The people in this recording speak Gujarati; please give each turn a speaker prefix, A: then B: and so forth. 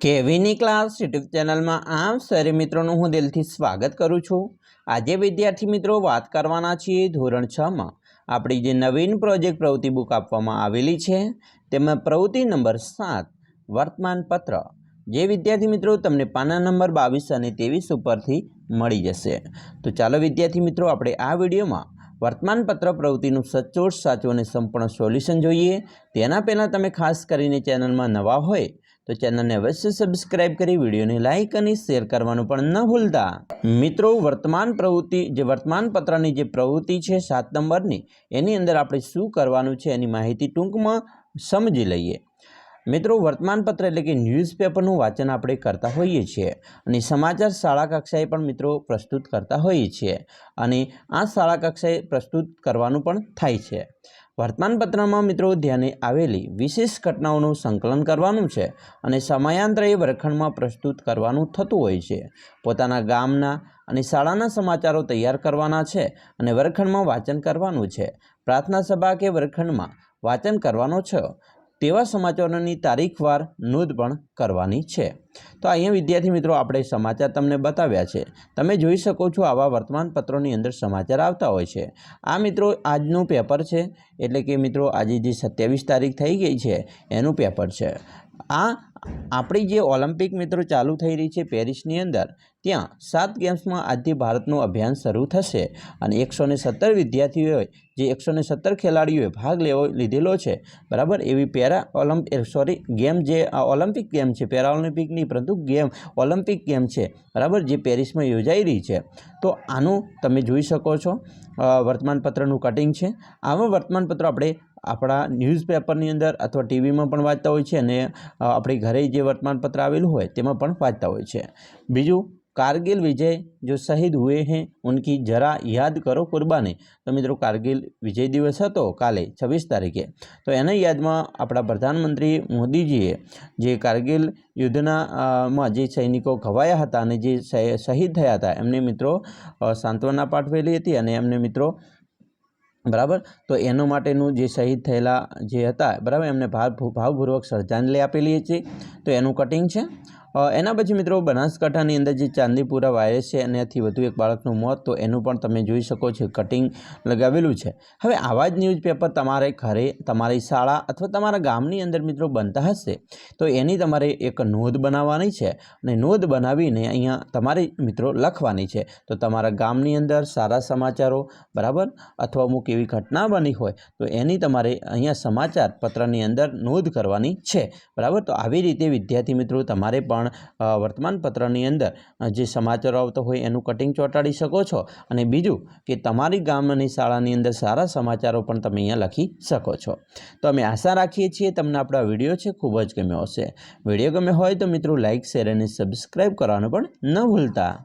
A: કેવીની ક્લાસ યુટ્યુબ ચેનલમાં આમ સરે મિત્રોનું હું દિલથી સ્વાગત કરું છું. આજે વિદ્યાર્થી મિત્રો વાત કરવાના છીએ ધોરણ છમાં આપણી જે નવીન પ્રોજેક્ટ પ્રવૃત્તિ બુક આપવામાં આવેલી છે તેમાં પ્રવૃત્તિ નંબર સાત, વર્તમાનપત્ર. જે વિદ્યાર્થી મિત્રો તમને પાના નંબર બાવીસ અને ત્રેવીસ ઉપરથી મળી જશે. તો ચાલો વિદ્યાર્થી મિત્રો આપણે આ વિડીયોમાં વર્તમાનપત્ર પ્રવૃત્તિનું સચોટ, સાચું અને સંપૂર્ણ સોલ્યુશન જોઈએ. તેના પહેલાં તમે ખાસ કરીને ચેનલમાં નવા હોય તો ચેનલને અવશ્ય સબસ્ક્રાઇબ કરી વિડીયોને લાઇક અને શેર કરવાનું પણ ન ભૂલતા. મિત્રો, વર્તમાન પ્રવૃત્તિ, જે વર્તમાન પત્રની જે પ્રવૃત્તિ છે સાત નંબરની, એની અંદર આપણે શું કરવાનું છે એની માહિતી ટૂંકમાં સમજી લઈએ. મિત્રો, વર્તમાનપત્ર એટલે કે ન્યૂઝપેપરનું વાંચન આપણે કરતા હોઈએ છીએ અને સમાચાર શાળા કક્ષાએ પણ મિત્રો પ્રસ્તુત કરતા હોઈએ છીએ અને આ શાળા કક્ષાએ પ્રસ્તુત કરવાનું પણ થાય છે. વર્તમાનપત્રમાં મિત્રો ધ્યાને આવેલી વિશેષ ઘટનાઓનું સંકલન કરવાનું છે અને સમયાંતરે વર્ગખંડમાં પ્રસ્તુત કરવાનું થતું હોય છે. પોતાના ગામના અને શાળાના સમાચારો તૈયાર કરવાના છે અને વર્ગખંડમાં વાંચન કરવાનું છે. પ્રાર્થના સભા કે વર્ગખંડમાં વાંચન કરવાનો છે. તેવા સમાચારોની તારીખવાર નોંધ પણ કરવાની છે. તો અહીંયા વિદ્યાર્થી મિત્રો, આપણે સમાચાર તમને બતાવ્યા છે. તમે જોઈ શકો છો આવા વર્તમાનપત્રોની અંદર સમાચાર આવતા હોય છે. આ મિત્રો, આજનું પેપર છે. એટલે કે મિત્રો, આજે જે સત્યાવીસ તારીખ થઈ ગઈ છે, એનું પેપર છે. આ આપણી જે ઓલિમ્પિક મિત્રો ચાલુ થઈ રહી છે પેરિસની અંદર ત્યાં સાત ગેમ્સમાં આજથી ભારતનું અભિયાન શરૂ થશે અને એકસો સત્તર વિદ્યાર્થીઓએ જે એકસો સત્તર ખેલાડીઓએ ભાગ લેવો લીધેલો છે, બરાબર? એવી પેરા ઓલિમ્પિક સોરી ગેમ જે આ ઓલિમ્પિક ગેમ છે, પેરા ઓલિમ્પિક નહીં પરંતુ ગેમ ઓલિમ્પિક ગેમ છે, બરાબર? જે પેરિસમાં યોજાઈ રહી છે. તો આનું તમે જોઈ શકો છો. વર્તમાનપત્રનું કટિંગ છે. આવા વર્તમાનપત્ર આપણે આપણા ન્યૂઝપેપરની અંદર અથવા ટીવીમાં પણ વાંચતા હોય છે અને આપણી ઘરે જે વર્તમાનપત્ર આવેલું હોય તેમાં પણ વાંચતા હોય છે. બીજું કારગિલ વિજય જો શહીદ હુએ हैं ઉનકી જરા યાદ કરો કુરબાની. તો મિત્રો, કારગિલ વિજય દિવસ હતો કાલે છવ્વીસ તારીખે. તો એના યાદમાં આપણા પ્રધાનમંત્રી મોદીજીએ જે કારગિલ યુદ્ધના માં જે સૈનિકો ઘવાયા હતા અને જે શહીદ થયા હતા, એમને મિત્રો સાંત્વના પાઠવેલી હતી અને એમને મિત્રો, બરાબર? તો એનો માટેનું જે શહીદ થયેલા જે હતા, બરાબર? એમને ભાવ ભાવપૂર્વક શ્રદ્ધાંજલિ આપેલી છે. તો એનું કટિંગ છે. એના પછી મિત્રો બનાસકાંઠાની અંદર જે ચાંદીપુરા વાયરસ છે એનાથી વધુ એક બાળકનું મોત, તો એનું પણ તમે જોઈ શકો છો કટિંગ લગાવેલું છે. હવે આવા જ ન્યૂઝપેપર તમારે ઘરે તમારી શાળા અથવા તમારા ગામની અંદર મિત્રો બનતા હશે, તો એની તમારે એક નોંધ બનાવવાની છે અને નોંધ બનાવીને અહીંયા તમારે મિત્રો લખવાની છે. તો તમારા ગામની અંદર સારા સમાચારો, બરાબર? અથવા અમુક એવી ઘટના બની હોય, તો એની તમારે અહીંયા સમાચાર પત્રની અંદર નોંધ કરવાની છે, બરાબર? તો આવી રીતે વિદ્યાર્થી મિત્રો તમારે પણ પણ વર્તમાનપત્રની અંદર જે સમાચારો આવતો હોય એનું કટિંગ ચોંટાડી શકો છો. અને બીજું કે તમારી ગામની શાળાની અંદર સારા સમાચારો પણ તમે અહીંયા લખી શકો છો. તો અમે આશા રાખીએ છીએ તમને આપણા વીડિયો છે ખૂબ જ ગમ્યો હશે. વીડિયો ગમ્યો હોય તો મિત્રો લાઇક શેર અને સબસ્ક્રાઈબ કરવાનું પણ ન ભૂલતા.